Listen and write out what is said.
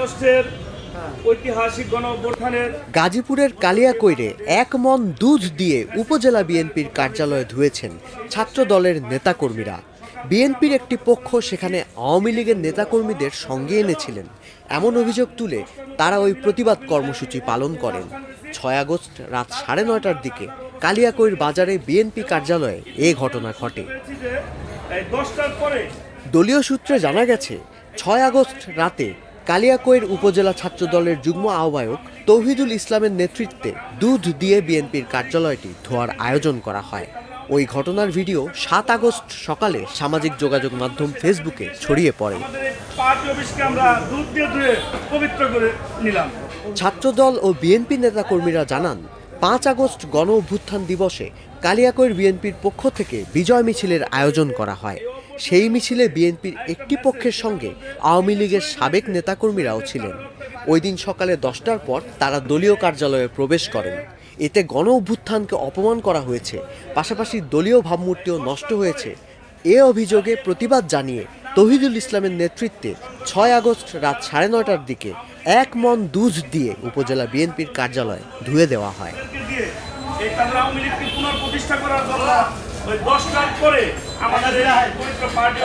আগস্টের ঐতিহাসিক গণ অভ্যুত্থানের গাজীপুরের কালিয়াকৈরে এক মন দুধ দিয়ে উপজেলা বিএনপির কার্যালয়ে ধুয়েছেন ছাত্র দলের নেতাকর্মীরা। বিএনপির একটি পক্ষ সেখানে আওয়ামী লীগের নেতাকর্মীদের সঙ্গে এনেছিলেন। এমন অভিযোগ তুলে তারা ওই প্রতিবাদ কর্মসূচি পালন করেন। ছয় আগস্ট রাত সাড়ে নয়টার দিকে কালিয়াকৈর বাজারে বিএনপি কার্যালয়ে এ ঘটনা ঘটে। দলীয় সূত্রে জানা গেছে ছয় আগস্ট রাতে কালিয়াকৈর উপজেলা ছাত্র দলের যুগ্ম আহ্বায়ক তৌহিদুল ইসলামের নেতৃত্বে দুধ দিয়ে বিএনপির কার্যালয়টি ধোয়ার আয়োজন করা হয়। ওই ঘটনার ভিডিও সাত আগস্ট সকালে সামাজিক যোগাযোগ মাধ্যম ফেসবুকে ছড়িয়ে পড়ে। ছাত্রদল ও বিএনপি নেতাকর্মীরা জানান পাঁচ আগস্ট গণ অভ্যুত্থান দিবসে কালিয়াকৈর বিএনপির পক্ষ থেকে বিজয় মিছিলের আয়োজন করা হয়। সেই মিছিলে বিএনপির একটি পক্ষের সঙ্গে আওয়ামী লীগের সাবেক নেতাকর্মীরাও ছিলেন। ওই দিন সকালে দশটার পর তারা দলীয় কার্যালয়ে প্রবেশ করেন। এতে গণ অভ্যুত্থানকে অপমান করা হয়েছে, পাশাপাশি দলীয় ভাবমূর্তিও নষ্ট হয়েছে। এ অভিযোগে প্রতিবাদ জানিয়ে তহিদুল ইসলামের নেতৃত্বে ছয় আগস্ট রাত সাড়ে নয়টার দিকে এক মন দুধ দিয়ে উপজেলা বিএনপির কার্যালয় ধুয়ে দেওয়া হয়। ওই দশটার পরে আমাদের পবিত্র পার্টি।